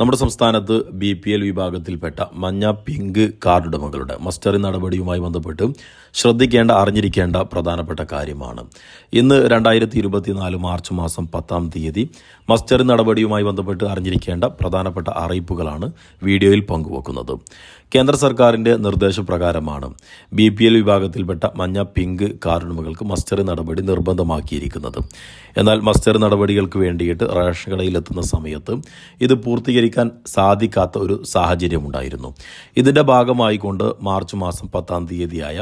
നമ്മുടെ സംസ്ഥാനത്ത് B P L വിഭാഗത്തിൽപ്പെട്ട മഞ്ഞ പിങ്ക് കാർഡ് ഉടമകളുടെ മസ്റ്ററി നടപടിയുമായി ബന്ധപ്പെട്ട് ശ്രദ്ധിക്കേണ്ട അറിഞ്ഞിരിക്കേണ്ട പ്രധാനപ്പെട്ട കാര്യമാണ്. ഇന്ന് രണ്ടായിരത്തി ഇരുപത്തിനാല് മാർച്ച് മാസം പത്താം തീയതി മസ്റ്ററി നടപടിയുമായി ബന്ധപ്പെട്ട് അറിഞ്ഞിരിക്കേണ്ട പ്രധാനപ്പെട്ട അറിയിപ്പുകളാണ് വീഡിയോയിൽ പങ്കുവെക്കുന്നത്. കേന്ദ്ര സർക്കാരിന്റെ നിർദ്ദേശപ്രകാരമാണ് ബി പി എൽ വിഭാഗത്തിൽപ്പെട്ട മഞ്ഞ പിങ്ക് കാർഡ് മസ്റ്ററിംഗ് നടപടി നിർബന്ധമാക്കിയിരിക്കുന്നത്. എന്നാൽ മസ്റ്ററി നടപടികൾക്ക് വേണ്ടിയിട്ട് റേഷൻ കടയിലെത്തുന്ന സമയത്ത് ഇത് പൂർത്തീകരിക്കാൻ സാധിക്കാത്ത ഒരു സാഹചര്യമുണ്ടായിരുന്നു. ഇതിന്റെ ഭാഗമായി കൊണ്ട് മാർച്ച് മാസം പത്താം തീയതിയായ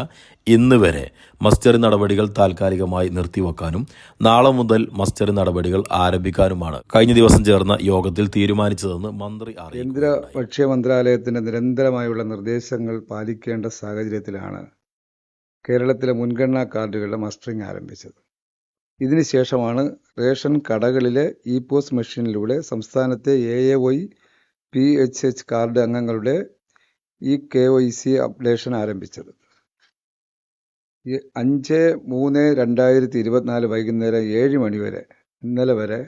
ഇന്ന് വരെ മസ്റ്റർ നടപടികൾ താൽക്കാലികമായി നിർത്തിവെക്കാനും നാളെ മുതൽ മസ്റ്റർ നടപടികൾ ആരംഭിക്കാനുമാണ് കഴിഞ്ഞ ദിവസം ചേർന്ന യോഗത്തിൽ തീരുമാനിച്ചതെന്ന് മന്ത്രി കേന്ദ്ര ഭക്ഷ്യ മന്ത്രാലയത്തിന്റെ നിരന്തരമായുള്ള നിർദ്ദേശങ്ങൾ പാലിക്കേണ്ട സാഹചര്യത്തിലാണ് കേരളത്തിലെ മുൻഗണനാ കാർഡുകളുടെ മസ്റ്ററിംഗ് ആരംഭിച്ചത്. ഇതിനുശേഷമാണ് റേഷൻ കടകളിലെ ഇ പോസ് മെഷീനിലൂടെ സംസ്ഥാനത്തെ A A Y P H H card അംഗങ്ങളുടെ e K Y C updation ആരംഭിച്ചത്. ഈ അഞ്ച് മൂന്ന് രണ്ടായിരത്തി ഇരുപത്തിനാല് വൈകുന്നേരം ഏഴ് മണി വരെ ഇന്നലെ വരെ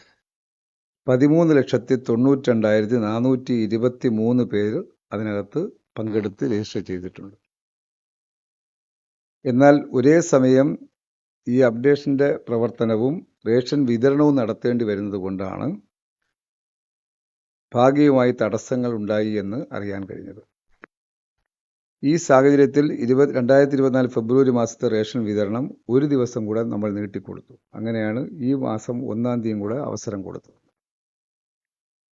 പതിമൂന്ന് ലക്ഷത്തി തൊണ്ണൂറ്റി രണ്ടായിരത്തി നാനൂറ്റി ഇരുപത്തി മൂന്ന് പേര് അതിനകത്ത് പങ്കെടുത്ത് രജിസ്റ്റർ ചെയ്തിട്ടുണ്ട്. എന്നാൽ ഒരേ സമയം ഈ അപ്ഡേഷന്റെ പ്രവർത്തനവും റേഷൻ വിതരണവും നടത്തേണ്ടി വരുന്നത് കൊണ്ടാണ് ഭാഗികമായി തടസ്സങ്ങൾ ഉണ്ടായി എന്ന് അറിയാൻ കഴിഞ്ഞത്. ഈ സാഹചര്യത്തിൽ ഇരുപത് രണ്ടായിരത്തി ഇരുപത്തിനാല് ഫെബ്രുവരി മാസത്തെ റേഷൻ വിതരണം ഒരു ദിവസം കൂടെ നമ്മൾ നീട്ടിക്കൊടുത്തു. അങ്ങനെയാണ് ഈ മാസം ഒന്നാം തീയതി കൂടെ അവസരം കൊടുത്തത്.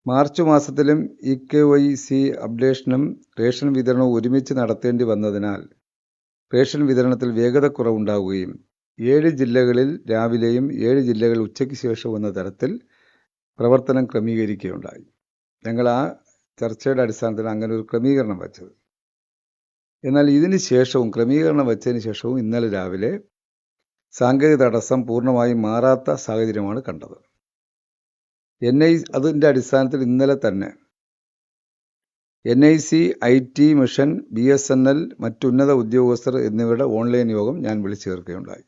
മാർച്ച് മാസത്തിലും ഇ കെ വൈ സി അപ്ഡേഷനും റേഷൻ വിതരണവും ഒരുമിച്ച് നടത്തേണ്ടി വന്നതിനാൽ റേഷൻ വിതരണത്തിൽ വേഗത കുറവുണ്ടാവുകയും ഏഴ് ജില്ലകളിൽ രാവിലെയും ഏഴ് ജില്ലകളിൽ ഉച്ചയ്ക്ക് ശേഷവും എന്ന തരത്തിൽ പ്രവർത്തനം ക്രമീകരിക്കുകയുണ്ടായി. ഞങ്ങൾ ആ ചർച്ചയുടെ അടിസ്ഥാനത്തിൽ അങ്ങനെ ഒരു ക്രമീകരണം വച്ചത്. എന്നാൽ ഇതിന് ശേഷവും ക്രമീകരണം വച്ചതിന് ശേഷവും ഇന്നലെ രാവിലെ സാങ്കേതിക തടസ്സം പൂർണമായും മാറാത്ത സാഹചര്യമാണ് കണ്ടത്. എൻ ഐ അതിന്റെ അടിസ്ഥാനത്തിൽ ഇന്നലെ തന്നെ N I C I T mission B S N L മറ്റുന്നത ഉദ്യോഗസ്ഥർ എന്നിവരുടെ ഓൺലൈൻ യോഗം ഞാൻ വിളിച്ചു ചേർക്കുകയുണ്ടായി.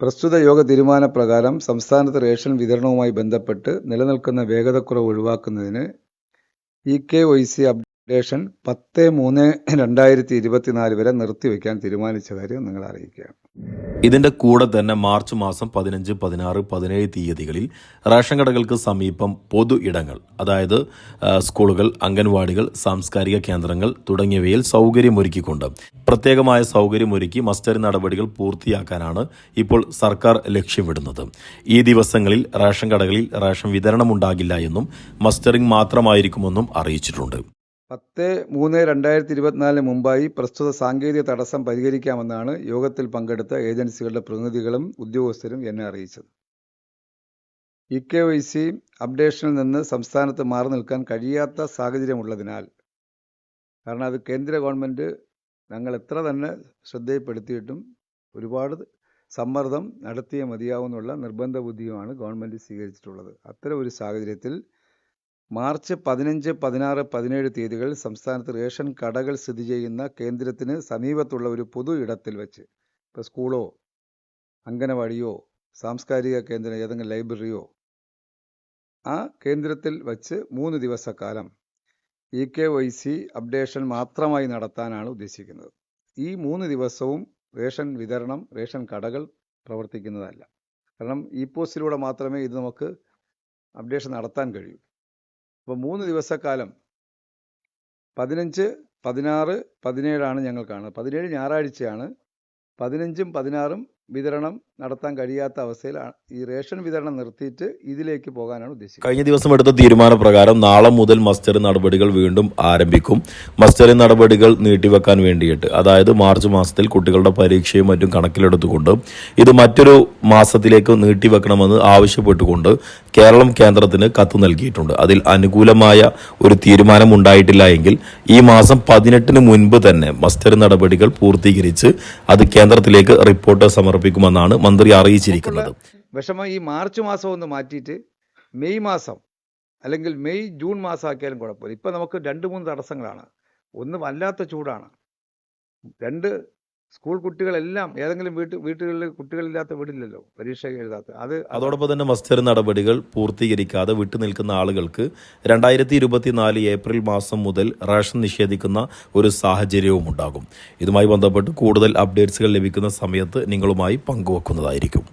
പ്രസ്തുത യോഗ തീരുമാനപ്രകാരം സംസ്ഥാനത്ത് റേഷൻ വിതരണവുമായി ബന്ധപ്പെട്ട് നിലനിൽക്കുന്ന വേഗതക്കുറവ് ഒഴിവാക്കുന്നതിന് e K Y C updation പത്ത് മൂന്ന് രണ്ടായിരത്തി ഇരുപത്തിനാല് വരെ നിർത്തിവെക്കാൻ തീരുമാനിച്ച കാര്യം നിങ്ങൾ അറിയിക്കുകയാണ്. ഇതിന്റെ കൂടെ തന്നെ മാർച്ച് മാസം പതിനഞ്ച് പതിനാറ് പതിനേഴ് തീയതികളിൽ റേഷൻ കടകൾക്ക് സമീപം പൊതു ഇടങ്ങൾ അതായത് സ്കൂളുകൾ അംഗൻവാടികൾ സാംസ്കാരിക കേന്ദ്രങ്ങൾ തുടങ്ങിയവയിൽ സൗകര്യമൊരുക്കിക്കൊണ്ട് പ്രത്യേകമായ സൗകര്യമൊരുക്കി മസ്റ്ററി നടപടികൾ പൂർത്തിയാക്കാനാണ് ഇപ്പോൾ സർക്കാർ ലക്ഷ്യമിടുന്നത്. ഈ ദിവസങ്ങളിൽ റേഷൻ കടകളിൽ റേഷൻ വിതരണമുണ്ടാകില്ല എന്നും മസ്റ്ററിംഗ് മാത്രമായിരിക്കുമെന്നും അറിയിച്ചിട്ടുണ്ട്. പത്ത് മൂന്ന് രണ്ടായിരത്തി ഇരുപത്തിനാലിന് മുമ്പായി പ്രസ്തുത സാങ്കേതിക തടസ്സം പരിഹരിക്കാമെന്നാണ് യോഗത്തിൽ പങ്കെടുത്ത ഏജൻസികളുടെ പ്രതിനിധികളും ഉദ്യോഗസ്ഥരും എന്നെ അറിയിച്ചത്. ഇ കെ വൈ സി അപ്ഡേഷനിൽ നിന്ന് സംസ്ഥാനത്ത് മാറി നിൽക്കാൻ കഴിയാത്ത സാഹചര്യമുള്ളതിനാൽ കാരണം അത് കേന്ദ്ര ഗവൺമെന്റ് ഞങ്ങൾ എത്ര തന്നെ ശ്രദ്ധയിൽപ്പെടുത്തിയിട്ടും ഒരുപാട് സമ്മർദ്ദം നടത്തിയേ മതിയാവുന്നുള്ള നിർബന്ധ ബുദ്ധിയുമാണ് ഗവൺമെന്റ് സ്വീകരിച്ചിട്ടുള്ളത്. അത്തരം ഒരു സാഹചര്യത്തിൽ മാർച്ച് പതിനഞ്ച് പതിനാറ് പതിനേഴ് തീയതികളിൽ സംസ്ഥാനത്ത് റേഷൻ കടകൾ സ്ഥിതി ചെയ്യുന്ന കേന്ദ്രത്തിന് സമീപത്തുള്ള ഒരു പൊതു ഇടത്തിൽ വെച്ച് ഇപ്പോൾ സ്കൂളോ അംഗനവാടിയോ സാംസ്കാരിക കേന്ദ്രം ഏതെങ്കിലും ലൈബ്രറിയോ ആ കേന്ദ്രത്തിൽ വച്ച് മൂന്ന് ദിവസക്കാലം E K Y C updation മാത്രമായി നടത്താനാണ് ഉദ്ദേശിക്കുന്നത്. ഈ മൂന്ന് ദിവസവും റേഷൻ വിതരണം റേഷൻ കടകൾ പ്രവർത്തിക്കുന്നതല്ല. കാരണം ഇ പോസ്റ്റിലൂടെ മാത്രമേ ഇത് നമുക്ക് അപ്ഡേഷൻ നടത്താൻ കഴിയൂ. അപ്പോൾ മൂന്ന് ദിവസക്കാലം. പതിനഞ്ച് പതിനാറ് പതിനേഴാണ് ഞങ്ങൾ കാണുന്നത്. പതിനേഴ് ഞായറാഴ്ചയാണ്. പതിനഞ്ചും പതിനാറും വിതരണം നടത്താൻ കഴിയാത്ത അവസ്ഥയിലാണ് ഈ റേഷൻ വിതരണം നിർത്തിയിട്ട് ഇതിലേക്ക് പോകാനാണ് ഉദ്ദേശിക്കുന്നത്. കഴിഞ്ഞ ദിവസം എടുത്ത തീരുമാനപ്രകാരം നാളെ മുതൽ മസ്റ്ററി നടപടികൾ വീണ്ടും ആരംഭിക്കും. മസ്റ്ററി നടപടികൾ നീട്ടിവെക്കാൻ വേണ്ടിയിട്ട് അതായത് മാർച്ച് മാസത്തിൽ കുട്ടികളുടെ പരീക്ഷയും മറ്റും കണക്കിലെടുത്തുകൊണ്ട് ഇത് മറ്റൊരു മാസത്തിലേക്ക് നീട്ടിവെക്കണമെന്ന് ആവശ്യപ്പെട്ടുകൊണ്ട് കേരളം കേന്ദ്രത്തിന് കത്ത് നൽകിയിട്ടുണ്ട്. അതിൽ അനുകൂലമായ ഒരു തീരുമാനം ഉണ്ടായിട്ടില്ല എങ്കിൽ ഈ മാസം പതിനെട്ടിന് മുൻപ് തന്നെ മസ്റ്ററി നടപടികൾ പൂർത്തീകരിച്ച് അത് കേന്ദ്രത്തിലേക്ക് റിപ്പോർട്ട് സമർപ്പിക്കുമെന്നാണ് മന്ത്രി അറിയിച്ചിരിക്കുന്നത്. വിഷമം ഈ മാർച്ച് മാസം ഒന്ന് മാറ്റിയിട്ട് മെയ് മാസം അല്ലെങ്കിൽ മെയ് ജൂൺ മാസം ആക്കിയാലും കുഴപ്പമില്ല. ഇപ്പം നമുക്ക് രണ്ട് മൂന്ന് തടസ്സങ്ങളാണ്. ഒന്ന് വല്ലാത്ത ചൂടാണ്. രണ്ട് സ്കൂൾ കുട്ടികളെല്ലാം ഏതെങ്കിലും വീട്ട് വീട്ടുകളിൽ കുട്ടികളില്ലാത്ത വീടില്ലല്ലോ പരീക്ഷ എഴുതാത്ത. അത് അതോടൊപ്പം തന്നെ മസ്റ്റർ നടപടികൾ പൂർത്തീകരിക്കാതെ വിട്ടുനിൽക്കുന്ന ആളുകൾക്ക് രണ്ടായിരത്തി ഇരുപത്തിനാല് ഏപ്രിൽ മാസം മുതൽ റേഷൻ നിഷേധിക്കുന്ന ഒരു സാഹചര്യവും ഉണ്ടാകും. ഇതുമായി ബന്ധപ്പെട്ട് കൂടുതൽ അപ്ഡേറ്റ്സുകൾ ലഭിക്കുന്ന സമയത്ത് നിങ്ങളുമായി പങ്കുവെക്കുന്നതായിരിക്കും.